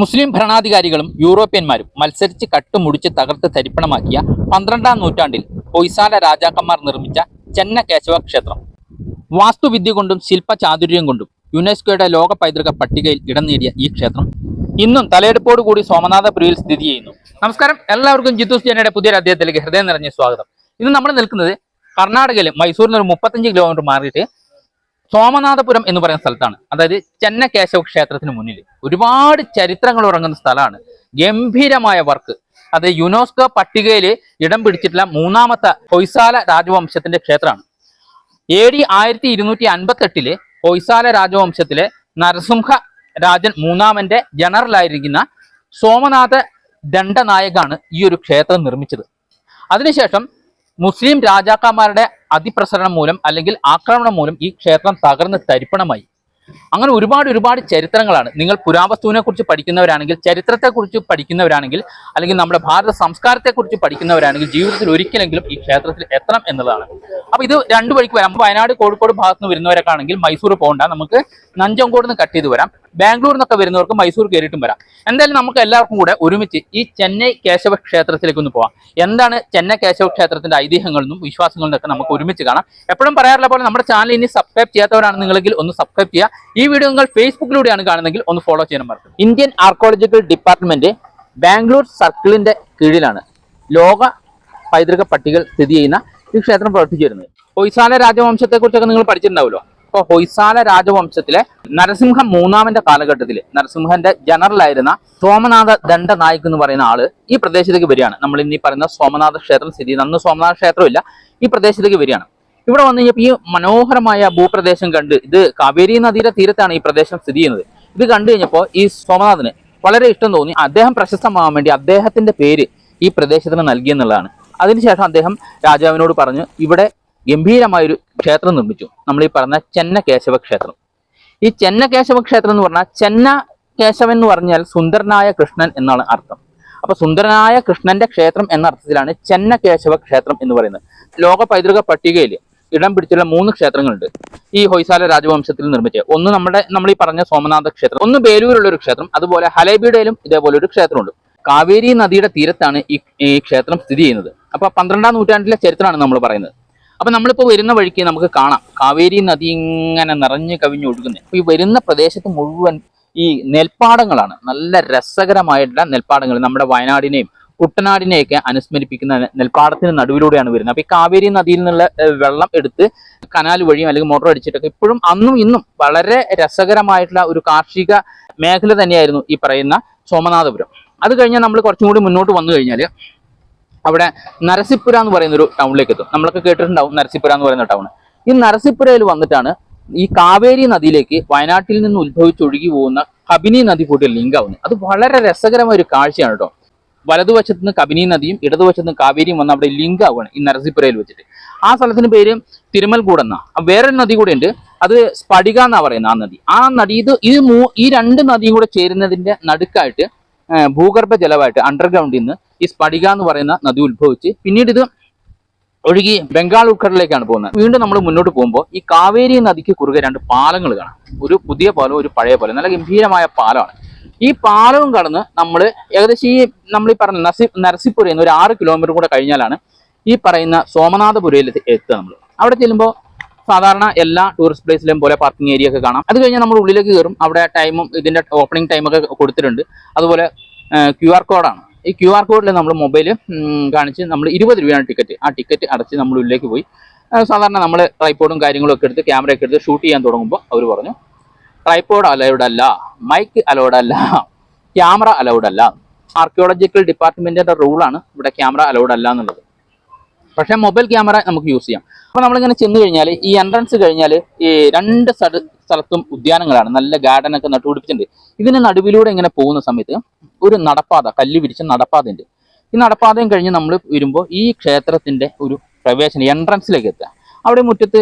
മുസ്ലിം ഭരണാധികാരികളും യൂറോപ്യന്മാരും മത്സരിച്ച് കട്ടുമുടിച്ച് തകർത്ത് തരിപ്പണമാക്കിയ പന്ത്രണ്ടാം നൂറ്റാണ്ടിൽ ഹൊയ്സാല രാജാക്കന്മാർ നിർമ്മിച്ച ചെന്ന കേശവ ക്ഷേത്രം. വാസ്തുവിദ്യ കൊണ്ടും ശില്പചാതുര്യം കൊണ്ടും യുനെസ്കോയുടെ ലോക പൈതൃക പട്ടികയിൽ ഇടം നേടിയ ഈ ക്ഷേത്രം ഇന്നും തലയെടുപ്പോടു കൂടി സോമനാഥപുരിയിൽ സ്ഥിതി ചെയ്യുന്നു. നമസ്കാരം. എല്ലാവർക്കും ജിത്തു ജനയുടെ പുതിയൊരു അദ്ദേഹത്തിലേക്ക് ഹൃദയം നിറഞ്ഞ സ്വാഗതം. ഇന്ന് നമ്മൾ നിൽക്കുന്നത് കർണാടകയിലെ മൈസൂരിൽ നിന്ന് ഒരു മുപ്പത്തഞ്ച് കിലോമീറ്റർ മാറിയിട്ട് സോമനാഥപുരം എന്ന് പറയുന്ന സ്ഥലത്താണ്. അതായത് ചെന്നകേശവ ക്ഷേത്രത്തിന് മുന്നിൽ ഒരുപാട് ചരിത്രങ്ങൾ ഉറങ്ങുന്ന സ്ഥലമാണ്. ഗംഭീരമായ വർക്ക്. അത് യുനെസ്കോ പട്ടികയിൽ ഇടം പിടിച്ചിട്ടുള്ള മൂന്നാമത്തെ ഹൊയ്സാല രാജവംശത്തിന്റെ ക്ഷേത്രമാണ്. എ ഡി ആയിരത്തി ഇരുന്നൂറ്റി അൻപത്തി എട്ടിൽ ഹൊയ്സാല രാജവംശത്തിലെ നരസിംഹ രാജൻ മൂന്നാമന്റെ ജനറലായിരിക്കുന്ന സോമനാഥ ദണ്ഡനായകാണ് ഈ ഒരു ക്ഷേത്രം നിർമ്മിച്ചത്. അതിനുശേഷം മുസ്ലിം രാജാക്കന്മാരുടെ അതിപ്രസരണം മൂലം അല്ലെങ്കിൽ ആക്രമണം മൂലം ഈ ക്ഷേത്രം തകർന്ന് തരിപ്പണമായി. അങ്ങനെ ഒരുപാട് ഒരുപാട് ചരിത്രങ്ങളാണ്. നിങ്ങൾ പുരാവസ്തുവിനെ കുറിച്ച് പഠിക്കുന്നവരാണെങ്കിൽ ചരിത്രത്തെക്കുറിച്ച് പഠിക്കുന്നവരാണെങ്കിൽ അല്ലെങ്കിൽ നമ്മുടെ ഭാരത സംസ്കാരത്തെക്കുറിച്ച് പഠിക്കുന്നവരാണെങ്കിൽ ജീവിതത്തിൽ ഒരിക്കലെങ്കിലും ഈ ക്ഷേത്രത്തിൽ എത്തണം എന്നതാണ് അപ്പൊ ഇത് രണ്ടു വഴിക്ക് വരാം. വയനാട് കോഴിക്കോട് ഭാഗത്ത് നിന്ന് വരുന്നവരൊക്കെ ആണെങ്കിൽ മൈസൂർ പോകണ്ട. നമുക്ക് നഞ്ചങ്കോട് നിന്ന് കട്ട് ചെയ്ത് വരാം. ബാംഗ്ലൂർ നിന്നൊക്കെ വരുന്നവർക്ക് മൈസൂർ കയറിയിട്ടും വരാം. എന്തായാലും നമുക്ക് എല്ലാവർക്കും കൂടെ ഒരുമിച്ച് ഈ ചെന്നൈ കേശവ ക്ഷേത്രത്തിലേക്ക് ഒന്ന് പോവാം. എന്താണ് ചെന്നൈ കേശവ ക്ഷേത്രത്തിന്റെ ഐതിഹ്യങ്ങളെന്നും വിശ്വാസങ്ങളും നിന്നൊക്കെ നമുക്ക് ഒരുമിച്ച് കാണാം. എപ്പോഴും പറയാറുള്ള പോലെ നമ്മുടെ ചാനൽ ഇനി സബ്സ്ക്രൈബ് ചെയ്യാത്തവരാണ് നിങ്ങളെങ്കിൽ ഒന്ന് സബ്സ്ക്രൈബ് ചെയ്യുക. ഈ വീഡിയോ നിങ്ങൾ ഫേസ്ബുക്കിലൂടെയാണ് കാണുന്നതെങ്കിൽ ഒന്ന് ഫോളോ ചെയ്യാൻ മറക്കും ഇന്ത്യൻ ആർക്കോളജിക്കൽ ഡിപ്പാർട്ട്മെന്റ് ബാംഗ്ലൂർ സർക്കിളിന്റെ കീഴിലാണ് ലോക പൈതൃക പട്ടികൾ സ്ഥിതി ചെയ്യുന്ന ഈ ക്ഷേത്രം പ്രവർത്തിച്ചു വരുന്നത്. ഹൊയ്സാല രാജവംശത്തെക്കുറിച്ചൊക്കെ നിങ്ങൾ പഠിച്ചിട്ടുണ്ടാവുമല്ലോ? അപ്പോൾ ഹൊയ്സാല രാജവംശത്തിലെ നരസിംഹ മൂന്നാമന്റെ കാലഘട്ടത്തിൽ നരസിംഹന്റെ ജനറൽ ആയിരുന്ന സോമനാഥ ദണ്ഡനായക് എന്ന് പറയുന്ന ആൾ ഈ പ്രദേശത്തേക്ക് വരികയാണ്. നമ്മൾ ഇനി പറയുന്ന സോമനാഥ ക്ഷേത്രം സ്ഥിതി അന്ന് സോമനാഥ ക്ഷേത്രമില്ല. ഈ പ്രദേശത്തേക്ക് വരികയാണ്. ഇവിടെ വന്നു കഴിഞ്ഞപ്പോൾ ഈ മനോഹരമായ ഭൂപ്രദേശം കണ്ട് ഇത് കാവേരി നദിയുടെ തീരത്താണ് ഈ പ്രദേശം സ്ഥിതി ചെയ്യുന്നത്. ഇത് കണ്ടു കഴിഞ്ഞപ്പോൾ ഈ സോമനാഥന് വളരെ ഇഷ്ടം തോന്നി. അദ്ദേഹം പ്രശസ്തമാകാൻ വേണ്ടി അദ്ദേഹത്തിന്റെ പേര് ഈ പ്രദേശത്തിന് നൽകിയെന്നുള്ളതാണ് അതിനുശേഷം അദ്ദേഹം രാജാവിനോട് പറഞ്ഞു ഇവിടെ ഗംഭീരമായൊരു ക്ഷേത്രം നിർമ്മിച്ചു. നമ്മൾ ഈ പറഞ്ഞ ചെന്ന കേശവ ക്ഷേത്രം ഈ ചെന്ന കേശവ ക്ഷേത്രം എന്ന് പറഞ്ഞാൽ ചെന്ന കേശവൻ എന്ന് പറഞ്ഞാൽ സുന്ദരനായ കൃഷ്ണൻ എന്നാണ് അർത്ഥം. അപ്പൊ സുന്ദരനായ കൃഷ്ണന്റെ ക്ഷേത്രം എന്ന അർത്ഥത്തിലാണ് ചെന്ന കേശവ ക്ഷേത്രം എന്ന് പറയുന്നത്. ലോക പൈതൃക പട്ടികയിൽ ഇടം പിടിച്ചുള്ള മൂന്ന് ക്ഷേത്രങ്ങളുണ്ട് ഈ ഹൊയ്സാല രാജവംശത്തിൽ നിർമ്മിച്ച ഒന്ന് നമ്മുടെ നമ്മൾ ഈ പറഞ്ഞ സോമനാഥ ക്ഷേത്രം ഒന്ന് ബേലൂരിലുള്ള ഒരു ക്ഷേത്രം അതുപോലെ ഹലേബിയുടെയിലും ഇതേപോലെ ഒരു ക്ഷേത്രമുണ്ട്. കാവേരി നദിയുടെ തീരത്താണ് ഈ ക്ഷേത്രം സ്ഥിതി ചെയ്യുന്നത്. അപ്പൊ പന്ത്രണ്ടാം നൂറ്റാണ്ടിലെ ചരിത്രമാണ് നമ്മൾ പറയുന്നത്. അപ്പൊ നമ്മളിപ്പോ വരുന്ന വഴിക്ക് നമുക്ക് കാണാം. കാവേരി നദി ഇങ്ങനെ നിറഞ്ഞു കവിഞ്ഞു ഒഴുകുന്നത് അപ്പൊ ഈ വരുന്ന പ്രദേശത്ത് മുഴുവൻ ഈ നെൽപ്പാടങ്ങളാണ്. നല്ല രസകരമായിട്ടുള്ള നെൽപ്പാടങ്ങൾ. നമ്മുടെ വയനാടിനെയും കുട്ടനാടിനെയൊക്കെ അനുസ്മരിപ്പിക്കുന്ന നെൽപ്പാടത്തിന് നടുവിലൂടെയാണ് വരുന്നത്. അപ്പൊ ഈ കാവേരി നദിയിൽ നിന്നുള്ള വെള്ളം എടുത്ത് കനാൽ വഴിയും അല്ലെങ്കിൽ മോട്ടോർ അടിച്ചിട്ടൊക്കെ ഇപ്പോഴും അന്നും ഇന്നും വളരെ രസകരമായിട്ടുള്ള ഒരു കാർഷിക മേഖല തന്നെയായിരുന്നു ഈ പറയുന്ന സോമനാഥപുരം. അത് കഴിഞ്ഞാൽ നമ്മൾ കുറച്ചും കൂടി മുന്നോട്ട് വന്നു കഴിഞ്ഞാൽ അവിടെ നരസിപ്പുര എന്ന് പറയുന്ന ഒരു ടൗണിലേക്ക് എത്തും. നമ്മളൊക്കെ കേട്ടിട്ടുണ്ടാവും നരസിപ്പുര എന്ന് പറയുന്ന ടൗൺ ഈ നരസിപ്പുരയിൽ വന്നിട്ടാണ് ഈ കാവേരി നദിയിലേക്ക് വയനാട്ടിൽ നിന്ന് ഉത്ഭവിച്ചൊഴുകി പോകുന്ന കബിനി നദി കൂടി ലിങ്ക് ആവുന്നത് അത് വളരെ രസകരമായ ഒരു കാഴ്ചയാണ് കേട്ടോ. വലതുവശത്ത് നിന്ന് കബിനി നദിയും ഇടതുവശത്ത് നിന്ന് കാവേരിയും വന്ന് അവിടെ ലിങ്ക് ആവുകയാണ് ഈ നരസിപ്പുരയിൽ വെച്ചിട്ട്. ആ സ്ഥലത്തിന് പേര് തിരുമൽകൂടെന്ന. വേറൊരു നദി കൂടെ ഉണ്ട് അത് സ്ഫടിക എന്നാ പറയുന്നത് ആ നദി. ആ നദി ഇത് ഈ മൂ ഈ രണ്ട് നദിയും കൂടെ ചേരുന്നതിന്റെ നടുക്കായിട്ട് ഭൂഗർഭ ജലമായിട്ട് അണ്ടർഗ്രൗണ്ടിൽ നിന്ന് ഈ സ്പടിക എന്ന് പറയുന്ന നദി ഉത്ഭവിച്ച് പിന്നീട് ഇത് ഒഴുകി ബംഗാൾ ഉൾക്കടലിലേക്കാണ് പോകുന്നത്. വീണ്ടും നമ്മൾ മുന്നോട്ട് പോകുമ്പോൾ ഈ കാവേരി നദിക്ക് കുറുകെ രണ്ട് പാലങ്ങൾ കാണാം. ഒരു പുതിയ പാലം ഒരു പഴയ പാലം നല്ല ഗംഭീരമായ പാലമാണ് ഈ പാലവും കടന്ന് നമ്മൾ ഏകദേശം ഈ നമ്മൾ ഈ പറഞ്ഞ നസി നരസിപ്പുരയിൽ നിന്ന് ഒരു ആറ് കിലോമീറ്റർ കൂടെ കഴിഞ്ഞാലാണ് ഈ പറയുന്ന സോമനാഥപുരയിൽ എത്തുക നമ്മൾ അവിടെ ചെല്ലുമ്പോൾ സാധാരണ എല്ലാ ടൂറിസ്റ്റ് പ്ലേസിലെയും പോലെ പാർക്കിംഗ് ഏരിയ ഒക്കെ കാണാം. അത് കഴിഞ്ഞാൽ നമ്മൾ ഉള്ളിലേക്ക് കയറും. അവിടെ ടൈമും ഇതിന്റെ ഓപ്പണിംഗ് ടൈമൊക്കെ കൊടുത്തിട്ടുണ്ട്. അതുപോലെ ക്യു ആർ കോഡാണ് ഈ ക്യു ആർ കോഡിൽ നമ്മൾ മൊബൈൽ കാണിച്ച് നമ്മൾ ഇരുപത് രൂപയാണ് ടിക്കറ്റ് ആ ടിക്കറ്റ് അടച്ച് നമ്മൾ ഉള്ളിലേക്ക് പോയി. സാധാരണ നമ്മൾ ട്രൈപ്പോഡും കാര്യങ്ങളും ഒക്കെ എടുത്ത് ക്യാമറ ഒക്കെ എടുത്ത് ഷൂട്ട് ചെയ്യാൻ തുടങ്ങുമ്പോൾ അവർ പറഞ്ഞു ട്രൈപ്പോഡ് അലൗഡ് അല്ല. മൈക്ക് അലൗഡ് അല്ല. ക്യാമറ അലൗഡ് അല്ല. ആർക്കിയോളജിക്കൽ ഡിപ്പാർട്ട്മെന്റിന്റെ റൂളാണ് ഇവിടെ ക്യാമറ അലൗഡ് അല്ല എന്നുള്ളത്. പക്ഷേ മൊബൈൽ ക്യാമറ നമുക്ക് യൂസ് ചെയ്യാം. അപ്പോൾ നമ്മളിങ്ങനെ ചെന്ന് കഴിഞ്ഞാൽ ഈ എൻട്രൻസ് കഴിഞ്ഞാൽ ഈ രണ്ട് സ്ഥലത്തും ഉദ്യാനങ്ങളാണ്. നല്ല ഗാർഡൻ ഒക്കെ നട്ടുപിടിപ്പിച്ചിട്ടുണ്ട്. ഇതിന് നടുവിലൂടെ ഇങ്ങനെ പോകുന്ന സമയത്ത് ഒരു നടപ്പാത കല്ല് വിരിച്ച നടപ്പാതയുണ്ട്. ഈ നടപ്പാതയും കഴിഞ്ഞ് നമ്മൾ വരുമ്പോൾ ഈ ക്ഷേത്രത്തിന്റെ ഒരു പ്രവേശനം എൻട്രൻസിലേക്ക് എത്തുക. അവിടെ മുറ്റത്ത്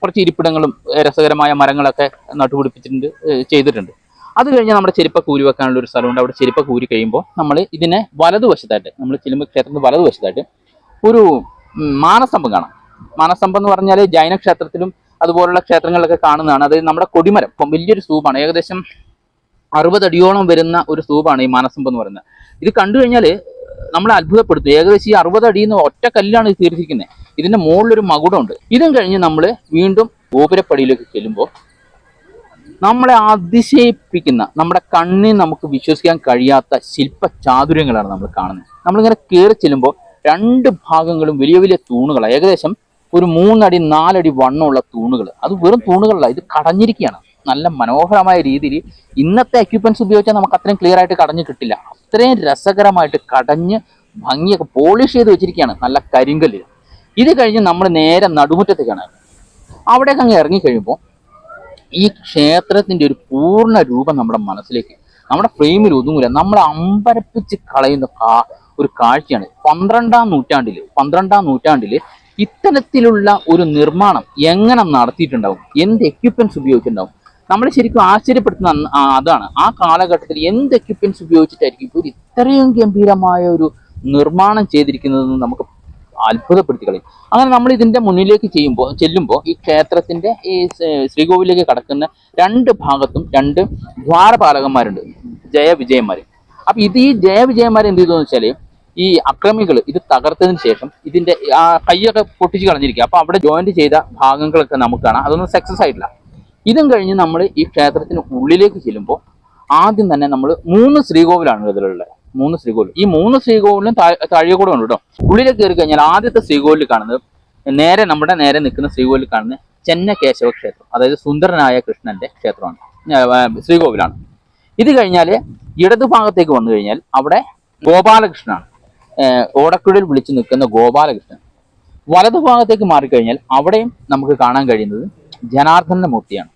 കുറച്ച് ഇരിപ്പിടങ്ങളും രസകരമായ മരങ്ങളൊക്കെ നട്ടുപിടിപ്പിച്ചിട്ടുണ്ട് ചെയ്തിട്ടുണ്ട്. അത് കഴിഞ്ഞ് നമ്മുടെ ചെരുപ്പ കൂരി വെക്കാനുള്ള ഒരു സ്ഥലമുണ്ട്. അവിടെ ചെരുപ്പ കൂരി കഴിയുമ്പോൾ നമ്മൾ ഇതിനെ വലതുവശത്തായിട്ട് നമ്മൾ ചെല്ലുമ്പോൾ ക്ഷേത്രത്തിന്റെ വലതുവശത്തായിട്ട് ഒരു മാനസ്തംഭം കാണാം. മാനസ്തംഭം എന്ന് പറഞ്ഞാൽ ജൈന ക്ഷേത്രത്തിലും അതുപോലുള്ള ക്ഷേത്രങ്ങളിലൊക്കെ കാണുന്നതാണ്. അതായത് നമ്മുടെ കൊടിമരം വലിയൊരു സ്തൂപാണ് ഏകദേശം അറുപതടിയോളം വരുന്ന ഒരു സ്തൂപാണ് ഈ മാനസമ്പം എന്ന് പറയുന്നത്. ഇത് കണ്ടു കഴിഞ്ഞാൽ നമ്മളെ അത്ഭുതപ്പെടുത്തും. ഏകദേശം ഈ അറുപതടി എന്ന് ഒറ്റ കല്ലാണ് ഇത് ഇതിന്റെ മുകളിലൊരു മകുടമുണ്ട്. ഇതും കഴിഞ്ഞ് നമ്മൾ വീണ്ടും ഗോപുരപ്പടിയിലേക്ക് ചെല്ലുമ്പോൾ നമ്മളെ അതിശയിപ്പിക്കുന്ന നമ്മുടെ കണ്ണിൽ നമുക്ക് വിശ്വസിക്കാൻ കഴിയാത്ത ശില്പ ചാതുര്യങ്ങളാണ് നമ്മൾ കാണുന്നത് നമ്മളിങ്ങനെ കയറി ചെല്ലുമ്പോൾ രണ്ട് ഭാഗങ്ങളും വലിയ വലിയ തൂണുകളാണ് ഏകദേശം ഒരു മൂന്നടി നാലടി വണ്ണമുള്ള തൂണുകൾ അത് വെറും തൂണുകളല്ല ഇത് കടഞ്ഞിരിക്കുകയാണ് നല്ല മനോഹരമായ രീതിയിൽ ഇന്നത്തെ എക്യുപ്മെന്റ്സ് ഉപയോഗിച്ചാൽ നമുക്ക് അത്രയും ക്ലിയർ ആയിട്ട് കടഞ്ഞ് കിട്ടില്ല. അത്രയും രസകരമായിട്ട് കടഞ്ഞ് ഭംഗിയൊക്കെ പോളിഷ് ചെയ്ത് വെച്ചിരിക്കുകയാണ് നല്ല കരിങ്കല്ല്. ഇത് കഴിഞ്ഞ് നമ്മൾ നേരെ നടുമുറ്റത്തേക്കാണ്. അവിടേക്ക് അങ്ങ് ഇറങ്ങിക്കഴിയുമ്പോൾ ഈ ക്ഷേത്രത്തിന്റെ ഒരു പൂർണ രൂപം നമ്മുടെ മനസ്സിലേക്ക് നമ്മുടെ ഫ്രെയിമിൽ ഒതുങ്ങൂല. നമ്മളെ അമ്പരപ്പിച്ച് കളയുന്ന ഒരു കാഴ്ചയാണ്. പന്ത്രണ്ടാം നൂറ്റാണ്ടിൽ പന്ത്രണ്ടാം നൂറ്റാണ്ടിൽ ഇത്തരത്തിലുള്ള ഒരു നിർമ്മാണം എങ്ങനെ നടത്തിയിട്ടുണ്ടാവും? എന്ത് എക്യുപ്മെന്റ്സ് ഉപയോഗിച്ചിട്ടുണ്ടാവും? നമ്മളെ ശരിക്കും ആശ്ചര്യപ്പെടുത്തുന്ന അതാണ്. ആ കാലഘട്ടത്തിൽ എന്ത് എക്യുപ്മെന്റ്സ് ഉപയോഗിച്ചിട്ടായിരിക്കും ഇവർ ഇത്രയും ഗംഭീരമായ ഒരു നിർമ്മാണം ചെയ്തിരിക്കുന്നതെന്ന് നമുക്ക് അത്ഭുതപ്പെടുത്തി കളയും. അങ്ങനെ നമ്മൾ ഇതിന്റെ മുന്നിലേക്ക് ചെയ്യുമ്പോൾ ചെല്ലുമ്പോൾ ഈ ക്ഷേത്രത്തിന്റെ ഈ ശ്രീകോവിലേക്ക് കടക്കുന്ന രണ്ട് ഭാഗത്തും രണ്ട് ദ്വാരപാലകന്മാരുണ്ട്. ജയവിജയന്മാർ അപ്പൊ ഇത് ഈ ജയവിജയന്മാർ എന്ത് ചെയ്തു വെച്ചാൽ ഈ അക്രമികൾ ഇത് തകർത്തതിന് ശേഷം ഇതിന്റെ ആ കൈയൊക്കെ പൊട്ടിച്ച് കളഞ്ഞിരിക്കുക. അപ്പൊ അവിടെ ജോയിന്റ് ചെയ്ത ഭാഗങ്ങളൊക്കെ നമുക്ക് കാണാം. അതൊന്നും സക്സസ് ആയിട്ടില്ല. ഇതും കഴിഞ്ഞ് നമ്മൾ ഈ ക്ഷേത്രത്തിന് ഉള്ളിലേക്ക് ചെല്ലുമ്പോൾ ആദ്യം തന്നെ നമ്മൾ മൂന്ന് ശ്രീകോവിലാണ് ഇതിലുള്ളത്. മൂന്ന് ശ്രീകോവിൽ. ഈ മൂന്ന് ശ്രീകോവിലും താഴെ കൂടെ ഉണ്ട് കേട്ടോ. ഉള്ളിലേക്ക് കയറി കഴിഞ്ഞാൽ ആദ്യത്തെ ശ്രീകോവിൽ കാണുന്നത് നേരെ നമ്മുടെ നേരെ നിൽക്കുന്ന ശ്രീകോവിൽ കാണുന്ന ചെന്ന കേശവ ക്ഷേത്രം അതായത് സുന്ദരനായ കൃഷ്ണന്റെ ക്ഷേത്രമാണ്. ശ്രീകോവിലാണ്. ഇത് കഴിഞ്ഞാൽ ഇടതുഭാഗത്തേക്ക് വന്നു കഴിഞ്ഞാൽ അവിടെ ഗോപാലകൃഷ്ണനാണ്. ഓടക്കുഴൽ വിളിച്ചു നിൽക്കുന്ന ഗോപാലകൃഷ്ണൻ. വലതുഭാഗത്തേക്ക് മാറിക്കഴിഞ്ഞാൽ അവിടെയും നമുക്ക് കാണാൻ കഴിയുന്നത് ജനാർദ്ദന മൂർത്തിയാണ്.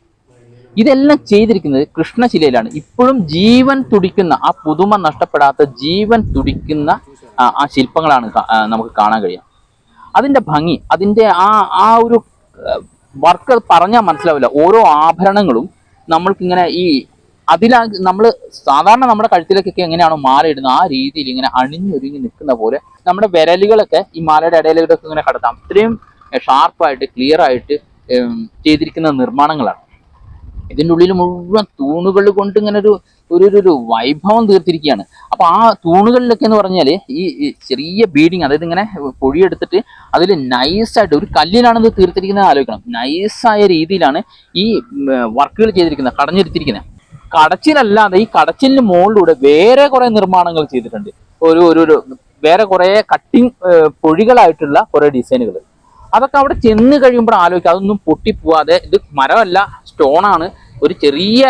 ഇതെല്ലാം ചെയ്തിരിക്കുന്നത് കൃഷ്ണശിലയിലാണ് ഇപ്പോഴും ജീവൻ തുടിക്കുന്ന ആ പുതുമ നഷ്ടപ്പെടാത്ത ജീവൻ തുടിക്കുന്ന ആ ശില്പങ്ങളാണ് നമുക്ക് കാണാൻ കഴിയുക. അതിന്റെ ഭംഗി അതിന്റെ ആ ആ ഒരു വർക്ക് പറഞ്ഞാൽ മനസ്സിലാവില്ല. ഓരോ ആഭരണങ്ങളും നമ്മൾക്കിങ്ങനെ ഈ അതിലാ നമ്മൾ സാധാരണ നമ്മുടെ കഴുത്തിലേക്കൊക്കെ എങ്ങനെയാണോ മാല ഇടുന്നത് ആ രീതിയിൽ ഇങ്ങനെ അണിഞ്ഞൊരുങ്ങി നിൽക്കുന്ന പോലെ നമ്മുടെ വിരലുകളൊക്കെ ഈ മാലയുടെ ഇടയിലൊക്കെ ഇങ്ങനെ കടത്താം. അത്രയും ഷാർപ്പായിട്ട് ക്ലിയർ ആയിട്ട് ചെയ്തിരിക്കുന്ന നിർമ്മാണങ്ങളാണ്. ഇതിന്റെ ഉള്ളിൽ മുഴുവൻ തൂണുകൾ കൊണ്ട് ഇങ്ങനെ ഒരു ഒരു ഒരു- വൈഭവം തീർത്തിരിക്കുകയാണ്. അപ്പോൾ ആ തൂണുകളിലൊക്കെ എന്ന് പറഞ്ഞാൽ ഈ ചെറിയ ബീഡിങ് അതായത് ഇങ്ങനെ പൊഴിയെടുത്തിട്ട് അതിൽ നൈസായിട്ട് ഒരു കല്ലിലാണ് ഇത് തീർത്തിരിക്കുന്നത് ആലോചിക്കണം. നൈസായ രീതിയിലാണ് ഈ വർക്കുകൾ ചെയ്തിരിക്കുന്നത് കടഞ്ഞെടുത്തിരിക്കുന്നത് കടച്ചിലല്ലാതെ ഈ കടച്ചിലിന് മുകളിലൂടെ വേറെ കുറെ നിർമ്മാണങ്ങൾ ചെയ്തിട്ടുണ്ട്. ഒരു ഒരു വേറെ കുറെ കട്ടിങ് പൊഴികളായിട്ടുള്ള കുറെ ഡിസൈനുകൾ അതൊക്കെ അവിടെ ചെന്ന് കഴിയുമ്പോൾ ആലോചിക്കുക. അതൊന്നും പൊട്ടിപ്പോവാതെ ഇത് മരമല്ല സ്റ്റോൺ ആണ് ഒരു ചെറിയ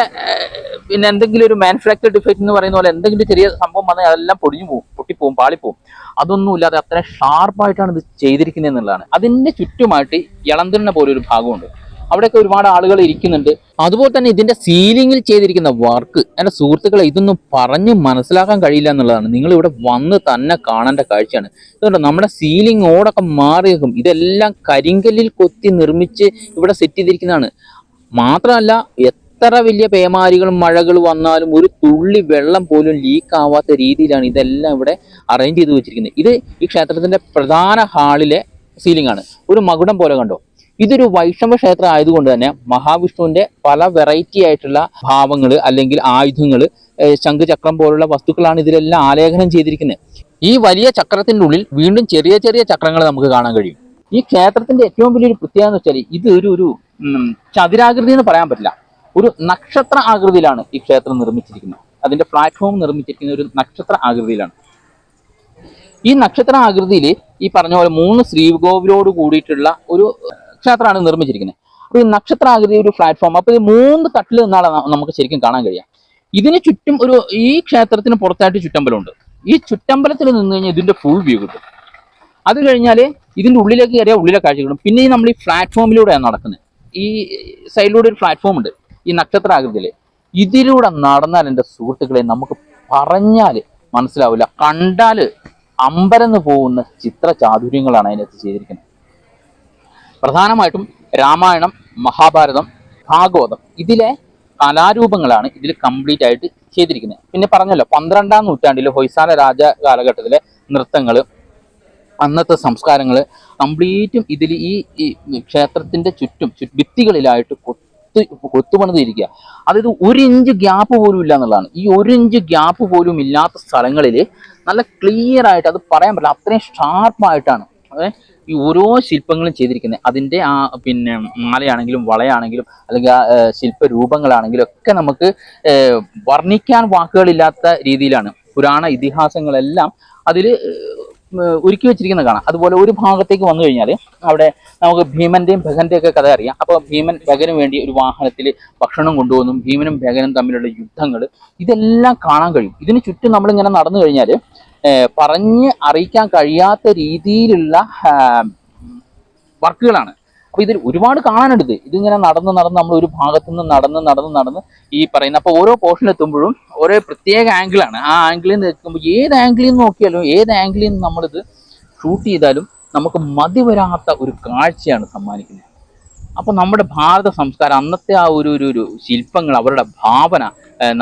പിന്നെ എന്തെങ്കിലും ഒരു മാനുഫാക്ചർ ഡിഫക്റ്റ് എന്ന് പറയുന്ന പോലെ എന്തെങ്കിലും ചെറിയ സംഭവം വന്നാൽ അതെല്ലാം പൊടിഞ്ഞു പോകും പൊട്ടിപ്പോവും പാളിപ്പോവും. അതൊന്നും ഇല്ലാതെ അത്ര ഷാർപ്പായിട്ടാണ് ഇത് ചെയ്തിരിക്കുന്നത് എന്നുള്ളതാണ്. അതിന്റെ ചുറ്റുമായിട്ട് ഇളന്തിണ്ണ പോലെ ഒരു ഭാഗമുണ്ട്. അവിടെയൊക്കെ ഒരുപാട് ആളുകൾ ഇരിക്കുന്നുണ്ട്. അതുപോലെ തന്നെ ഇതിന്റെ സീലിംഗിൽ ചെയ്തിരിക്കുന്ന വർക്ക് എന്റെ സുഹൃത്തുക്കളെ ഇതൊന്നും പറഞ്ഞ് മനസ്സിലാക്കാൻ കഴിയില്ല എന്നുള്ളതാണ്. നിങ്ങൾ ഇവിടെ വന്ന് തന്നെ കാണേണ്ട കാഴ്ചയാണ്. അതുകൊണ്ട് നമ്മുടെ സീലിംഗ് ഓടൊക്കെ മാറിയേക്കും ഇതെല്ലാം കരിങ്കല്ലിൽ കൊത്തി നിർമ്മിച്ച് ഇവിടെ സെറ്റ് ചെയ്തിരിക്കുന്നതാണ്. മാത്രമല്ല എത്ര വലിയ പേമാരികളും മഴകളും വന്നാലും ഒരു തുള്ളി വെള്ളം പോലും ലീക്ക് ആവാത്ത രീതിയിലാണ് ഇതെല്ലാം ഇവിടെ അറേഞ്ച് ചെയ്ത് വെച്ചിരിക്കുന്നത്. ഇത് ഈ ക്ഷേത്രത്തിന്റെ പ്രധാന ഹാളിലെ സീലിംഗ് ആണ്. ഒരു മകുടം പോലെ കണ്ടോ? ഇതൊരു വൈഷ്ണവ ക്ഷേത്രം ആയതുകൊണ്ട് തന്നെ മഹാവിഷ്ണുവിന്റെ പല വെറൈറ്റി ആയിട്ടുള്ള ഭാവങ്ങൾ അല്ലെങ്കിൽ ആയുധങ്ങൾ ശംഖുചക്രം പോലുള്ള വസ്തുക്കളാണ് ഇതിലെല്ലാം ആലേഖനം ചെയ്തിരിക്കുന്നത്. ഈ വലിയ ചക്രത്തിന്റെ ഉള്ളിൽ വീണ്ടും ചെറിയ ചെറിയ ചക്രങ്ങൾ നമുക്ക് കാണാൻ കഴിയും. ഈ ക്ഷേത്രത്തിന്റെ ഏറ്റവും വലിയൊരു പ്രത്യേകത എന്ന് വെച്ചാൽ ഇത് ഒരു ഒരു ചതുരാകൃതി എന്ന് പറയാൻ പറ്റില്ല. ഒരു നക്ഷത്ര ആകൃതിയിലാണ് ഈ ക്ഷേത്രം നിർമ്മിച്ചിരിക്കുന്നത്. അതിന്റെ പ്ലാറ്റ്ഫോം നിർമ്മിച്ചിരിക്കുന്ന ഒരു നക്ഷത്ര ആകൃതിയിലാണ്. ഈ നക്ഷത്ര ആകൃതിയിൽ ഈ പറഞ്ഞ പോലെ മൂന്ന് ശ്രീകോവിലോട് കൂടിയിട്ടുള്ള ഒരു ക്ഷേത്രമാണ് നിർമ്മിച്ചിരിക്കുന്നത്. അപ്പൊ ഈ നക്ഷത്രാകൃതി ഒരു പ്ലാറ്റ്ഫോം അപ്പൊ ഈ മൂന്ന് തട്ടിൽ നിന്നാണ് നമുക്ക് ശരിക്കും കാണാൻ കഴിയുക. ഇതിന് ചുറ്റും ഒരു ഈ ക്ഷേത്രത്തിന് പുറത്തായിട്ട് ചുറ്റമ്പലമുണ്ട്. ഈ ചുറ്റമ്പലത്തിൽ നിന്ന് കഴിഞ്ഞാൽ ഇതിന്റെ ഫുൾ വ്യൂ കിട്ടും. അത് കഴിഞ്ഞാൽ ഇതിന്റെ ഉള്ളിലേക്ക് കയറിയാൽ ഉള്ളിലെ കാഴ്ച കിട്ടും. പിന്നെ ഈ നമ്മൾ ഈ പ്ലാറ്റ്ഫോമിലൂടെയാണ് നടക്കുന്നത്. ഈ സൈഡിലൂടെ ഒരു പ്ലാറ്റ്ഫോം ഉണ്ട് ഈ നക്ഷത്രാകൃതിയിൽ ഇതിലൂടെ നടന്നാൽ എന്റെ സുഹൃത്തുക്കളെ നമുക്ക് പറഞ്ഞാൽ മനസ്സിലാവില്ല. കണ്ടാൽ അമ്പരന്ന് പോകുന്ന ചിത്ര ചാതുര്യങ്ങളാണ് അതിനകത്ത് ചെയ്തിരിക്കുന്നത്. പ്രധാനമായിട്ടും രാമായണം മഹാഭാരതം ഭാഗവതം ഇതിലെ കലാരൂപങ്ങളാണ് ഇതിൽ കംപ്ലീറ്റ് ആയിട്ട് ചെയ്തിരിക്കുന്നത്. പിന്നെ പറഞ്ഞല്ലോ പന്ത്രണ്ടാം നൂറ്റാണ്ടിൽ ഹൊയ്സാല രാജ കാലഘട്ടത്തിലെ നൃത്തങ്ങൾ അന്നത്തെ സംസ്കാരങ്ങൾ കംപ്ലീറ്റും ഇതിൽ ഈ ക്ഷേത്രത്തിന്റെ ചുറ്റും ഭിത്തികളിലായിട്ട് കൊത്തി കൊത്ത് കൊത്തുപണിതിരിക്കുക. അതായത് ഒരു ഇഞ്ച് ഗ്യാപ്പ് പോലും ഇല്ല എന്നുള്ളതാണ്. ഈ ഒരു ഇഞ്ച് ഗ്യാപ്പ് പോലും ഇല്ലാത്ത സ്ഥലങ്ങളിൽ നല്ല ക്ലിയർ ആയിട്ട് അത് പറയാൻ പറ്റില്ല. അത്രയും ഷാർപ്പായിട്ടാണ് ഈ ഓരോ ശില്പങ്ങളും ചെയ്തിരിക്കുന്നത് അതിന്റെ ആ പിന്നെ മാലയാണെങ്കിലും വളയാണെങ്കിലും അല്ലെങ്കിൽ ആ ശില്പരൂപങ്ങളാണെങ്കിലും ഒക്കെ നമുക്ക് വർണിക്കാൻ വാക്കുകളില്ലാത്ത രീതിയിലാണ്. പുരാണ ഇതിഹാസങ്ങളെല്ലാം അതിൽ ഒരുക്കി വെച്ചിരിക്കുന്നത് കാണാം. അതുപോലെ ഒരു ഭാഗത്തേക്ക് വന്നു കഴിഞ്ഞാൽ അവിടെ നമുക്ക് ഭീമന്റെയും ഭഗന്റെയും ഒക്കെ കഥ അറിയാം. അപ്പോൾ ഭീമൻ ഭഗന് വേണ്ടി ഒരു വാഹനത്തിൽ ഭക്ഷണം കൊണ്ടുപോകുന്നു ഭീമനും ഭഗനും തമ്മിലുള്ള യുദ്ധങ്ങൾ ഇതെല്ലാം കാണാൻ കഴിയും. ഇതിന് ചുറ്റും നമ്മളിങ്ങനെ നടന്നു കഴിഞ്ഞാൽ പറഞ്ഞ് അറിയിക്കാൻ കഴിയാത്ത രീതിയിലുള്ള വർക്കുകളാണ്. അപ്പോൾ ഇതിൽ ഒരുപാട് കാണാനുണ്ട്. ഇത് ഇതിങ്ങനെ നടന്ന് നടന്ന് നമ്മൾ ഒരു ഭാഗത്തു നിന്ന് നടന്ന് നടന്ന് നടന്ന് ഈ പറയുന്ന അപ്പോൾ ഓരോ പോർഷനിലെത്തുമ്പോഴും ഓരോ പ്രത്യേക ആംഗിളാണ് ആ ആംഗിളിൽ നിന്ന് എത്തുമ്പോൾ ഏത് ആംഗിളിൽ നിന്ന് നോക്കിയാലും ഏത് ആംഗിളിൽ നിന്ന് നമ്മളിത് ഷൂട്ട് ചെയ്താലും നമുക്ക് മതി വരാത്ത ഒരു കാഴ്ചയാണ് സമ്മാനിക്കുന്നത്. അപ്പോൾ നമ്മുടെ ഭാരത സംസ്കാരം അന്നത്തെ ആ ഒരു ഒരു ശില്പങ്ങൾ അവരുടെ ഭാവന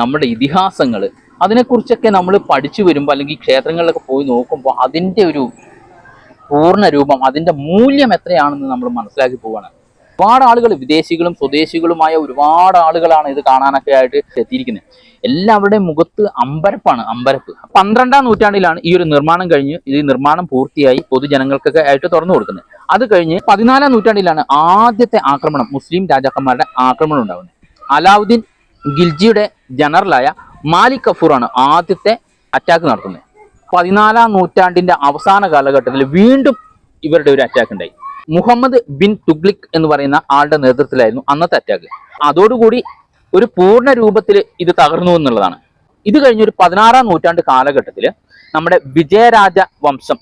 നമ്മുടെ ഇതിഹാസങ്ങൾ അതിനെക്കുറിച്ചൊക്കെ നമ്മൾ പഠിച്ചു വരുമ്പോൾ അല്ലെങ്കിൽ ക്ഷേത്രങ്ങളിലൊക്കെ പോയി നോക്കുമ്പോൾ അതിന്റെ ഒരു പൂർണ രൂപം അതിന്റെ മൂല്യം എത്രയാണെന്ന് നമ്മൾ മനസ്സിലാക്കി പോവാണ്. ഒരുപാട് ആളുകൾ വിദേശികളും സ്വദേശികളുമായ ഒരുപാട് ആളുകളാണ് ഇത് കാണാനൊക്കെ ആയിട്ട് എത്തിയിരിക്കുന്നത് എല്ലാവരുടെയും മുഖത്ത് അമ്പരപ്പാണ് അമ്പരപ്പ്. പന്ത്രണ്ടാം നൂറ്റാണ്ടിലാണ് ഈ ഒരു നിർമ്മാണം കഴിഞ്ഞ് ഇത് നിർമ്മാണം പൂർത്തിയായി പൊതുജനങ്ങൾക്കൊക്കെ ആയിട്ട് തുറന്നു കൊടുക്കുന്നത് അത് കഴിഞ്ഞ് പതിനാലാം നൂറ്റാണ്ടിലാണ് ആദ്യത്തെ ആക്രമണം മുസ്ലിം രാജാക്കന്മാരുടെ ആക്രമണം ഉണ്ടാകുന്നത് അലാവുദ്ദീൻ ഗിൽജിയുടെ ജനറലായ മാലിക് കഫൂറാണ് ആദ്യത്തെ അറ്റാക്ക് നടത്തുന്നത്. പതിനാലാം നൂറ്റാണ്ടിന്റെ അവസാന കാലഘട്ടത്തിൽ വീണ്ടും ഇവരുടെ ഒരു അറ്റാക്ക് ഉണ്ടായി. മുഹമ്മദ് ബിൻ തുഗ്ലിക് എന്ന് പറയുന്ന ആളുടെ നേതൃത്വത്തിലായിരുന്നു അന്നത്തെ അറ്റാക്ക് അതോടുകൂടി ഒരു പൂർണ രൂപത്തിൽ ഇത് തകർന്നു എന്നുള്ളതാണ്. ഇത് കഴിഞ്ഞ ഒരു പതിനാറാം നൂറ്റാണ്ട് കാലഘട്ടത്തിൽ നമ്മുടെ വിജയരാജ വംശം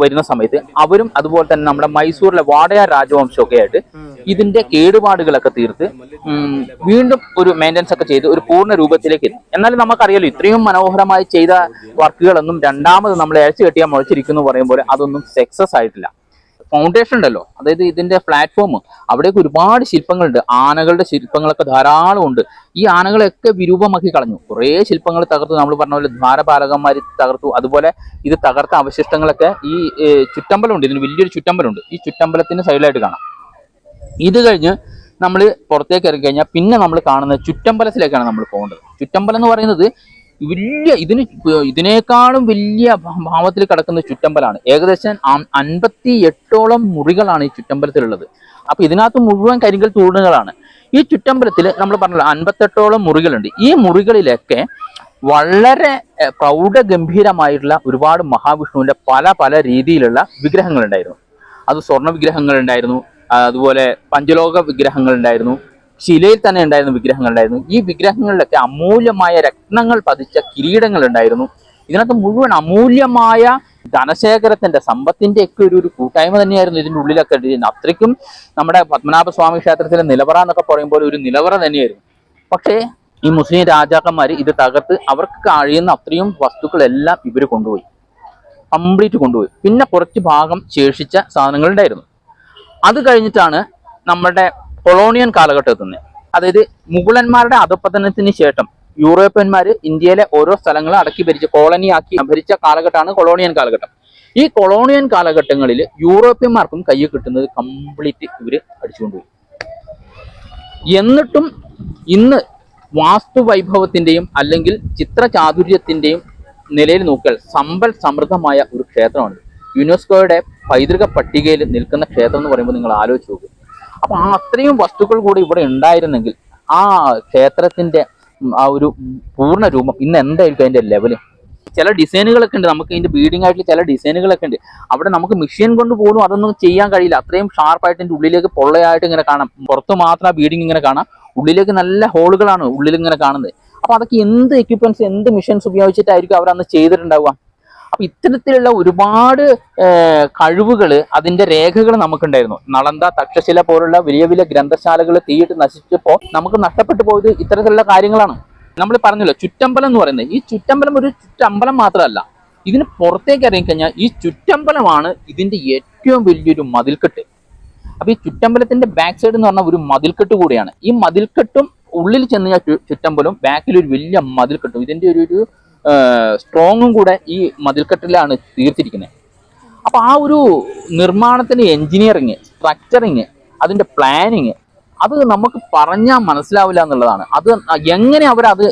വരുന്ന സമയത്ത് അവരും അതുപോലെ തന്നെ നമ്മുടെ മൈസൂരിലെ വാടയാർ രാജവംശമൊക്കെ ആയിട്ട് ഇതിന്റെ കേടുപാടുകളൊക്കെ തീർത്ത് വീണ്ടും ഒരു മെയിന്റെനൻസ് ഒക്കെ ചെയ്ത് ഒരു പൂർണ രൂപത്തിലേക്ക് എത്തി. എന്നാലും നമുക്കറിയാലോ ഇത്രയും മനോഹരമായി ചെയ്ത വർക്കുകളൊന്നും രണ്ടാമത് നമ്മൾ അയച്ചു കെട്ടിയാൽ മുളച്ചിരിക്കുന്നു പറയുമ്പോൾ അതൊന്നും സക്സസ് ആയിട്ടില്ല. ഫൗണ്ടേഷൻ ഉണ്ടല്ലോ അതായത് ഇതിന്റെ പ്ലാറ്റ്ഫോം അവിടെയൊക്കെ ഒരുപാട് ശില്പങ്ങളുണ്ട്. ആനകളുടെ ശില്പങ്ങളൊക്കെ ധാരാളം ഉണ്ട്. ഈ ആനകളെയൊക്കെ വിരൂപമാക്കി കളഞ്ഞു. കുറേ ശില്പങ്ങൾ തകർത്തു. നമ്മൾ പറഞ്ഞ പോലെ ദ്വാരപാലകന്മാർ തകർത്തു. അതുപോലെ ഇത് തകർത്ത അവശിഷ്ടങ്ങളൊക്കെ ഈ ചുറ്റമ്പലമുണ്ട്. ഇതിന് വലിയൊരു ചുറ്റമ്പലമുണ്ട്. ഈ ചുറ്റമ്പലത്തിന് സൈഡിലായിട്ട് കാണാം. ഇത് കഴിഞ്ഞ് നമ്മൾ പുറത്തേക്ക് ഇറങ്ങി കഴിഞ്ഞാൽ പിന്നെ നമ്മൾ കാണുന്ന ചുറ്റമ്പലത്തിലേക്കാണ് നമ്മൾ പോകേണ്ടത്. ചുറ്റമ്പലം എന്ന് പറയുന്നത് വലിയ ഇതിന് ഇതിനേക്കാളും വലിയ ഭാവത്തിൽ കിടക്കുന്ന ചുറ്റമ്പലാണ്. ഏകദേശം അൻപത്തി എട്ടോളം മുറികളാണ് ഈ ചുറ്റമ്പലത്തിലുള്ളത്. അപ്പൊ ഇതിനകത്ത് മുഴുവൻ കരിങ്കൽ തൂണുകളാണ്. ഈ ചുറ്റമ്പലത്തിൽ നമ്മൾ പറഞ്ഞല്ലോ അൻപത്തെട്ടോളം മുറികളുണ്ട്. ഈ മുറികളിലൊക്കെ വളരെ പ്രൗഢഗംഭീരമായിട്ടുള്ള ഒരുപാട് മഹാവിഷ്ണുവിന്റെ പല പല രീതിയിലുള്ള വിഗ്രഹങ്ങളുണ്ടായിരുന്നു. അത് സ്വർണ ആ, അതുപോലെ പഞ്ചലോക വിഗ്രഹങ്ങൾ ഉണ്ടായിരുന്നു ശിലയിൽ തന്നെ ഉണ്ടായിരുന്ന വിഗ്രഹങ്ങൾ ഉണ്ടായിരുന്നു ഈ വിഗ്രഹങ്ങളിലൊക്കെ അമൂല്യമായ രത്നങ്ങൾ പതിച്ച കിരീടങ്ങൾ ഉണ്ടായിരുന്നു ഇതിനകത്ത് മുഴുവൻ അമൂല്യമായ ധനശേഖരത്തിന്റെ സമ്പത്തിന്റെ ഒക്കെ ഒരു ഒരു കൂട്ടായ്മ തന്നെയായിരുന്നു ഇതിന്റെ ഉള്ളിലൊക്കെ. അത്രയ്ക്കും നമ്മുടെ പത്മനാഭ സ്വാമി ക്ഷേത്രത്തിലെ നിലവറ എന്നൊക്കെ പറയുമ്പോൾ ഒരു നിലവറ തന്നെയായിരുന്നു. പക്ഷേ ഈ മുസ്ലിം രാജാക്കന്മാർ ഇത് തകർത്ത് അവർക്ക് കഴിയുന്ന അത്രയും വസ്തുക്കളെല്ലാം ഇവർ കൊണ്ടുപോയി. കംപ്ലീറ്റ് കൊണ്ടുപോയി. പിന്നെ കുറച്ച് ഭാഗം ശേഷിച്ച സാധനങ്ങൾ ഉണ്ടായിരുന്നു അത് കഴിഞ്ഞിട്ടാണ് നമ്മുടെ കൊളോണിയൻ കാലഘട്ടം എത്തുന്നത് അതായത് മുഗളന്മാരുടെ അധപ്പതനത്തിന് ശേഷം യൂറോപ്യന്മാർ ഇന്ത്യയിലെ ഓരോ സ്ഥലങ്ങളും അടക്കി ഭരിച്ച് കോളനിയാക്കി ഭരിച്ച കാലഘട്ടമാണ് കൊളോണിയൻ കാലഘട്ടം. ഈ കൊളോണിയൻ കാലഘട്ടങ്ങളിൽ യൂറോപ്യന്മാർക്കും കയ്യിൽ കിട്ടുന്നത് കംപ്ലീറ്റ് ഇവർ അടിച്ചുകൊണ്ടുപോയി. എന്നിട്ടും ഇന്ന് വാസ്തുവൈഭവത്തിന്റെയും അല്ലെങ്കിൽ ചിത്രചാതുര്യത്തിന്റെയും നിലയിൽ നോക്കിയാൽ സമ്പൽ സമൃദ്ധമായ ഒരു ക്ഷേത്രമാണ്. യുനെസ്കോയുടെ പൈതൃക പട്ടികയിൽ നിൽക്കുന്ന ക്ഷേത്രം എന്ന് പറയുമ്പോൾ നിങ്ങൾ ആലോചിച്ച് നോക്കും. അപ്പൊ ആ അത്രയും വസ്തുക്കൾ കൂടി ഇവിടെ ഉണ്ടായിരുന്നെങ്കിൽ ആ ക്ഷേത്രത്തിന്റെ ആ ഒരു പൂർണ രൂപം ഇന്ന് എന്തായിരിക്കും അതിന്റെ ലെവൽ ചില ഡിസൈനുകളൊക്കെ ഉണ്ട്. നമുക്ക് ഇതിന്റെ ബീഡിംഗ് ആയിട്ടുള്ള ചില ഡിസൈനുകളൊക്കെ ഉണ്ട്. അവിടെ നമുക്ക് മെഷീൻ കൊണ്ട് പോലും അതൊന്നും ചെയ്യാൻ കഴിയില്ല. അത്രയും ഷാർപ്പായിട്ട് ഇതിന്റെ ഉള്ളിലേക്ക് പൊള്ളയായിട്ട് ഇങ്ങനെ കാണാം. പുറത്ത് മാത്രം ആ ബീഡിംഗ് ഇങ്ങനെ കാണാം. ഉള്ളിലേക്ക് നല്ല ഹോളുകളാണ് ഉള്ളിൽ ഇങ്ങനെ കാണുന്നത്. അപ്പൊ അതൊക്കെ എന്ത് എക്യുപ്മെന്റ്സ് എന്ത് മെഷീൻസ് ഉപയോഗിച്ചിട്ടായിരിക്കും അവർ അന്ന് ചെയ്തിട്ടുണ്ടാവുക? അപ്പൊ ഇത്തരത്തിലുള്ള ഒരുപാട് കഴിവുകൾ അതിന്റെ രേഖകൾ നമുക്കുണ്ടായിരുന്നു. നളന്ത തക്ഷശില പോലുള്ള വലിയ വലിയ ഗ്രന്ഥശാലകൾ തീയിട്ട് നശിച്ചപ്പോ നമുക്ക് നഷ്ടപ്പെട്ടു പോയത് ഇത്തരത്തിലുള്ള കാര്യങ്ങളാണ്. നമ്മൾ പറഞ്ഞല്ലോ ചുറ്റമ്പലം എന്ന് പറയുന്നത്. ഈ ചുറ്റമ്പലം ഒരു ചുറ്റമ്പലം മാത്രമല്ല. ഇതിന് പുറത്തേക്ക് ഇറങ്ങിക്കഴിഞ്ഞാൽ ഈ ചുറ്റമ്പലമാണ് ഇതിന്റെ ഏറ്റവും വലിയൊരു മതിൽക്കെട്ട്. അപ്പൊ ഈ ചുറ്റമ്പലത്തിന്റെ ബാക്ക് സൈഡ് എന്ന് പറഞ്ഞാൽ ഒരു മതിൽക്കെട്ട് കൂടിയാണ്. ഈ മതിൽക്കെട്ടും ഉള്ളിൽ ചെന്ന് കഴിഞ്ഞാൽ ചുറ്റമ്പലം ബാക്കിൽ ഒരു വലിയ മതിൽക്കെട്ടും. ഇതിന്റെ ഒരു ഒരു സ്ട്രോങ്ങും കൂടെ ഈ മതിൽക്കെട്ടിലാണ് തീർത്തിരിക്കുന്നത് അപ്പോൾ ആ ഒരു നിർമ്മാണത്തിന്റെ എൻജിനീയറിങ് സ്ട്രക്ചറിങ് അതിന്റെ പ്ലാനിങ് അത് നമുക്ക് പറഞ്ഞാൽ മനസ്സിലാവില്ല എന്നുള്ളതാണ്. അത് എങ്ങനെ അവർ അത്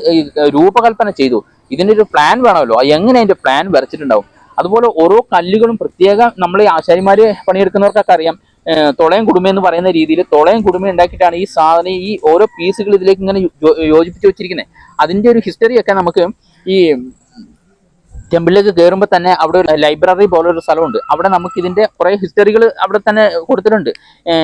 രൂപകൽപ്പന ചെയ്തു? ഇതിന്റെ ഒരു പ്ലാൻ വേണമല്ലോ. എങ്ങനെ അതിന്റെ പ്ലാൻ വരച്ചിട്ടുണ്ടാവും? അതുപോലെ ഓരോ കല്ലുകളും പ്രത്യേക നമ്മൾ ഈ ആശാരിമാർ പണിയെടുക്കുന്നവർക്കൊക്കെ അറിയാം. തുളയും കുടുമ എന്ന് പറയുന്ന രീതിയിൽ തുളയും കുടുമ ഉണ്ടാക്കിയിട്ടാണ് ഈ സാധനം ഈ ഓരോ പീസുകൾ ഇതിലേക്ക് ഇങ്ങനെ യോജിപ്പിച്ച് വെച്ചിരിക്കുന്നത് അതിന്റെ ഒരു ഹിസ്റ്ററിയൊക്കെ നമുക്ക് ഈ ടെമ്പിളിലേക്ക് കയറുമ്പോൾ തന്നെ അവിടെ ഒരു ലൈബ്രറി പോലെ ഒരു സ്ഥലമുണ്ട്. അവിടെ നമുക്ക് ഇതിന്റെ കുറേ ഹിസ്റ്ററികൾ അവിടെ തന്നെ കൊടുത്തിട്ടുണ്ട്.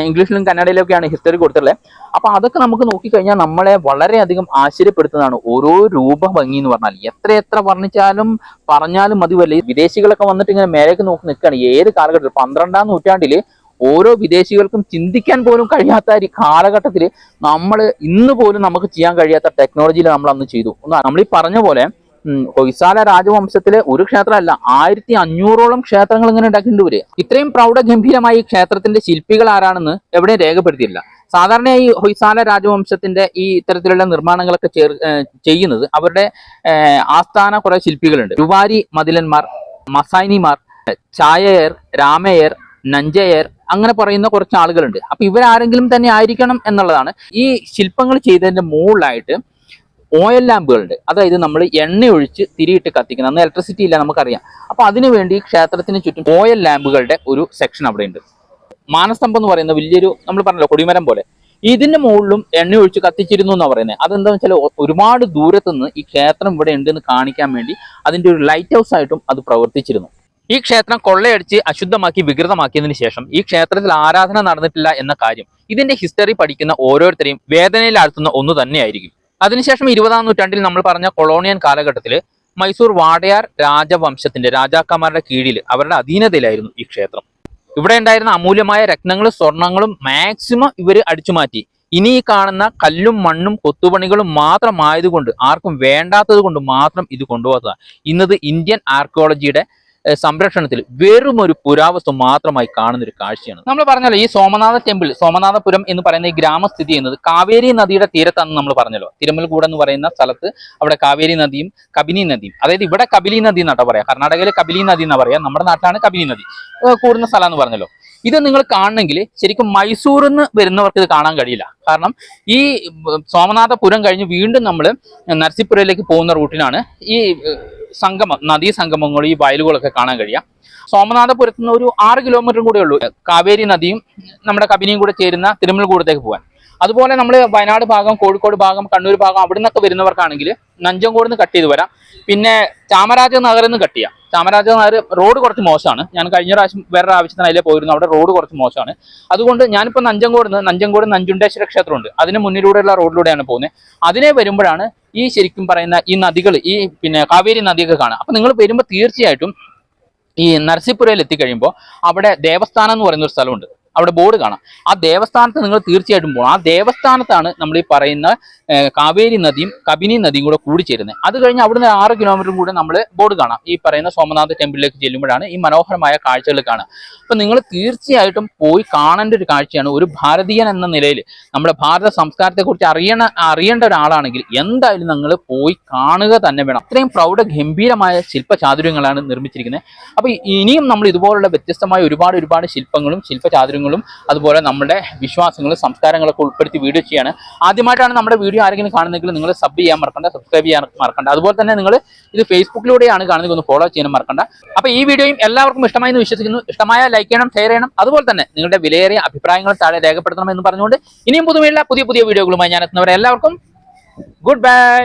ഇംഗ്ലീഷിലും കന്നഡയിലൊക്കെയാണ് ഹിസ്റ്ററി കൊടുത്തിട്ടുള്ളത്. അപ്പോൾ അതൊക്കെ നമുക്ക് നോക്കിക്കഴിഞ്ഞാൽ നമ്മളെ വളരെയധികം ആശ്ചര്യപ്പെടുത്തുന്നതാണ് ഓരോ രൂപ ഭംഗി എന്ന് പറഞ്ഞാൽ. എത്ര എത്ര വർണിച്ചാലും പറഞ്ഞാലും മതിവല്ല വിദേശികളൊക്കെ വന്നിട്ട് ഇങ്ങനെ മേലേക്ക് നോക്കി നിൽക്കുകയാണ്. ഏത് കാലഘട്ടത്തിൽ പന്ത്രണ്ടാം നൂറ്റാണ്ടിൽ ഓരോ വിദേശികൾക്കും ചിന്തിക്കാൻ പോലും കഴിയാത്ത ഒരു കാലഘട്ടത്തിൽ നമ്മൾ ഇന്ന് പോലും നമുക്ക് ചെയ്യാൻ കഴിയാത്ത ടെക്നോളജിയിൽ നമ്മൾ അന്ന് ചെയ്തു. നമ്മൾ ഈ പറഞ്ഞ പോലെ ഹൊയ്സാല രാജവംശത്തിലെ ഒരു ക്ഷേത്രമല്ല ആയിരത്തി അഞ്ഞൂറോളം ക്ഷേത്രങ്ങൾ ഇങ്ങനെ ഉണ്ടാക്കിയിട്ടുണ്ട് ഇവർ. ഇത്രയും പ്രൗഢഗംഭീരമായ ഈ ക്ഷേത്രത്തിന്റെ ശില്പികൾ ആരാണെന്ന് എവിടെ രേഖപ്പെടുത്തിയില്ല സാധാരണയായി ഹൊയ്സാല രാജവംശത്തിന്റെ ഈ ഇത്തരത്തിലുള്ള നിർമ്മാണങ്ങളൊക്കെ ചെയ്യുന്നത് അവരുടെ ആസ്ഥാന കുറെ ശില്പികളുണ്ട്. രുവാരി മതിലന്മാർ മസായിനിമാർ ചായയർ രാമയർ നഞ്ചയർ അങ്ങനെ പറയുന്ന കുറച്ച് ആളുകളുണ്ട്. അപ്പൊ ഇവരാരെങ്കിലും തന്നെ ആയിരിക്കണം എന്നുള്ളതാണ്. ഈ ശില്പങ്ങൾ ചെയ്തതിന്റെ മുകളിലായിട്ട് ഓയിൽ ലാമ്പുകളുണ്ട് അതായത് നമ്മൾ എണ്ണ ഒഴിച്ച് തിരിയിട്ട് കത്തിക്കുന്ന അന്ന് ഇലക്ട്രിസിറ്റി ഇല്ല നമുക്കറിയാം. അപ്പൊ അതിനുവേണ്ടി ക്ഷേത്രത്തിന് ചുറ്റും ഓയിൽ ലാമ്പുകളുടെ ഒരു സെക്ഷൻ അവിടെ ഉണ്ട് മാനസ്തംഭം എന്ന് പറയുന്ന വലിയൊരു നമ്മൾ പറഞ്ഞല്ലോ കൊടിമരം പോലെ. ഇതിന്റെ മുകളിലും എണ്ണ ഒഴിച്ച് കത്തിച്ചിരുന്നു എന്ന് പറയുന്നത് അതെന്താണെന്ന് വെച്ചാൽ ഒരുപാട് ദൂരത്തുനിന്ന് ഈ ക്ഷേത്രം ഇവിടെ ഉണ്ടെന്ന് കാണിക്കാൻ വേണ്ടി അതിന്റെ ഒരു ലൈറ്റ് ഹൗസ് ആയിട്ടും അത് പ്രവർത്തിച്ചിരുന്നു. ഈ ക്ഷേത്രം കൊള്ളയടിച്ച് അശുദ്ധമാക്കി വികൃതമാക്കിയതിനു ശേഷം ഈ ക്ഷേത്രത്തിൽ ആരാധന നടന്നിട്ടില്ല എന്ന കാര്യം ഇതിന്റെ ഹിസ്റ്ററി പഠിക്കുന്ന ഓരോരുത്തരെയും വേദനയിലാഴ്ത്തുന്ന ഒന്ന് തന്നെയായിരിക്കും. അതിനുശേഷം ഇരുപതാം നൂറ്റാണ്ടിൽ നമ്മൾ പറഞ്ഞ കൊളോണിയൻ കാലഘട്ടത്തിൽ മൈസൂർ വാടയാർ രാജവംശത്തിന്റെ രാജാക്കന്മാരുടെ കീഴിൽ അവരുടെ അധീനതയിലായിരുന്നു ഈ ക്ഷേത്രം. ഇവിടെ ഉണ്ടായിരുന്ന അമൂല്യമായ രത്നങ്ങളും സ്വർണങ്ങളും മാക്സിമം ഇവർ അടിച്ചുമാറ്റി ഇനി ഈ കാണുന്ന കല്ലും മണ്ണും കൊത്തുപണികളും മാത്രമായതുകൊണ്ട് ആർക്കും വേണ്ടാത്തത് കൊണ്ട് മാത്രം ഇത് കൊണ്ടുപോകുന്നതാണ് ഇന്നത് ഇന്ത്യൻ ആർക്കിയോളജിയുടെ സംരക്ഷണത്തിൽ വെറും ഒരു പുരാവസ്തു മാത്രമായി കാണുന്ന ഒരു കാഴ്ചയാണ്. നമ്മൾ പറഞ്ഞല്ലോ ഈ സോമനാഥ ടെമ്പിൾ സോമനാഥപുരം എന്ന് പറയുന്ന ഈ ഗ്രാമം സ്ഥിതി ചെയ്യുന്നത് കാവേരി നദിയുടെ തീരത്താണെന്ന് നമ്മൾ പറഞ്ഞല്ലോ. തിരുമൽകൂട് എന്ന് പറയുന്ന സ്ഥലത്ത് അവിടെ കാവേരി നദിയും കബിനി നദിയും. അതായത് ഇവിടെ കബിലി നദി എന്നാട്ടോ പറയാം. കർണാടകയിലെ കബിലി നദി എന്നാ പറയാം. നമ്മുടെ നാട്ടിലാണ് കബിനി നദി. കൂടുന്ന സ്ഥലം എന്ന് പറഞ്ഞല്ലോ. ഇത് നിങ്ങൾ കാണണമെങ്കിൽ ശരിക്കും മൈസൂരിൽ നിന്ന് വരുന്നവർക്ക് ഇത് കാണാൻ കഴിയില്ല. കാരണം ഈ സോമനാഥപുരം കഴിഞ്ഞ് വീണ്ടും നമ്മൾ നരസിപ്പുരയിലേക്ക് പോകുന്ന റൂട്ടിലാണ് ഈ സംഗമം നദീ സംഗമങ്ങളും ഈ വയലുകളൊക്കെ കാണാൻ കഴിയാം. സോമനാഥപുരത്ത് നിന്ന് ഒരു ആറ് കിലോമീറ്റർ കൂടെ ഉള്ളൂ. കാവേരി നദിയും നമ്മുടെ കബിനിയും കൂടെ ചേരുന്ന തിരുമലകൂടത്തേക്ക് പോകാൻ. അതുപോലെ നമ്മൾ വയനാട് ഭാഗം കോഴിക്കോട് ഭാഗം കണ്ണൂർ ഭാഗം അവിടെ നിന്നൊക്കെ വരുന്നവർക്കാണെങ്കിൽ നഞ്ചങ്കോട് നിന്ന് കട്ട് ചെയ്ത് വരാം. പിന്നെ ചാമരാജ നഗറിൽ നിന്ന് കട്ട് ചെയ്യാം. ചാമരാജ നായർ റോഡ് കുറച്ച് മോശമാണ്. ഞാൻ കഴിഞ്ഞ പ്രാവശ്യം വേറൊരു ആവശ്യത്തിന് അതിലേ പോയിരുന്നു. അവിടെ റോഡ് കുറച്ച് മോശമാണ്. അതുകൊണ്ട് ഞാനിപ്പോൾ നഞ്ചങ്കോട് നഞ്ചങ്കോട് നഞ്ചുണ്ടേശ്വര ക്ഷേത്രമുണ്ട്. അതിന് മുന്നിലൂടെയുള്ള റോഡിലൂടെയാണ് പോകുന്നത്. അതിനെ വരുമ്പോഴാണ് ഈ ശരിക്കും പറയുന്ന ഈ നദികൾ ഈ പിന്നെ കാവേരി നദിയൊക്കെ കാണാം അപ്പം നിങ്ങൾ വരുമ്പോൾ തീർച്ചയായിട്ടും ഈ നരസിപ്പുരയിൽ എത്തിക്കഴിയുമ്പോൾ അവിടെ ദേവസ്ഥാനം എന്ന് പറയുന്ന ഒരു സ്ഥലമുണ്ട്. അവിടെ ബോർഡ് കാണാം. ആ ദേവസ്ഥാനത്ത് നിങ്ങൾ തീർച്ചയായിട്ടും പോകണം. ആ ദേവസ്ഥാനത്താണ് നമ്മൾ ഈ പറയുന്ന കാവേരി നദിയും കബിനി നദിയും കൂടെ കൂടിച്ചേരുന്നത് അത് കഴിഞ്ഞ് അവിടുന്ന് ആറ് കിലോമീറ്ററും കൂടെ നമ്മൾ ബോർഡ് കാണാം. ഈ പറയുന്ന സോമനാഥ് ടെമ്പിളിലേക്ക് ചെല്ലുമ്പോഴാണ് ഈ മനോഹരമായ കാഴ്ചകൾ കാണുക. അപ്പൊ നിങ്ങൾ തീർച്ചയായിട്ടും പോയി കാണേണ്ട ഒരു കാഴ്ചയാണ് ഒരു ഭാരതീയൻ എന്ന നിലയിൽ നമ്മുടെ ഭാരത സംസ്കാരത്തെക്കുറിച്ച് അറിയണ അറിയേണ്ട ഒരാളാണെങ്കിൽ എന്തായാലും നിങ്ങൾ പോയി കാണുക തന്നെ വേണം. അത്രയും പ്രൗഢ ഗംഭീരമായ ശില്പചാതുര്യങ്ങളാണ് നിർമ്മിച്ചിരിക്കുന്നത്. അപ്പോൾ ഇനിയും നമ്മൾ ഇതുപോലുള്ള വ്യത്യസ്തമായ ഒരുപാട് ഒരുപാട് ശില്പങ്ങളും ശില്പചാതുര്യങ്ങളും അതുപോലെ നമ്മുടെ വിശ്വാസങ്ങളും സംസ്കാരങ്ങളൊക്കെ ഉൾപ്പെടുത്തി വീഡിയോ ചെയ്യാണ് ആദ്യമായിട്ടാണ് നമ്മുടെ വീഡിയോ ആരെങ്കിലും കാണുന്നെങ്കിൽ നിങ്ങൾ സബ് ചെയ്യാൻ മറക്കണ്ട സബ്സ്ക്രൈബ് ചെയ്യാൻ മറക്കണ്ട. അതുപോലെ തന്നെ നിങ്ങൾ ഇത് ഫേസ്ബുക്കിലൂടെയാണ് കാണുന്നത് ഒന്ന് ഫോളോ ചെയ്യാൻ മറക്കണ്ട. അപ്പൊ ഈ വീഡിയോയും എല്ലാവർക്കും ഇഷ്ടമായി എന്ന് വിശ്വസിക്കുന്നു. ഇഷ്ടമായ ലൈക്ക് ചെയ്യണം ഷെയർ ചെയ്യണം. അതുപോലെ തന്നെ നിങ്ങളുടെ വിലയേറിയ അഭിപ്രായങ്ങൾ താഴെ രേഖപ്പെടുത്തണം എന്ന് പറഞ്ഞുകൊണ്ട് ഇനിയും പുതുമയുള്ള പുതിയ പുതിയ വീഡിയോകളുമായി ഞാൻ എത്തുന്നവരെ എല്ലാവർക്കും ഗുഡ് ബൈ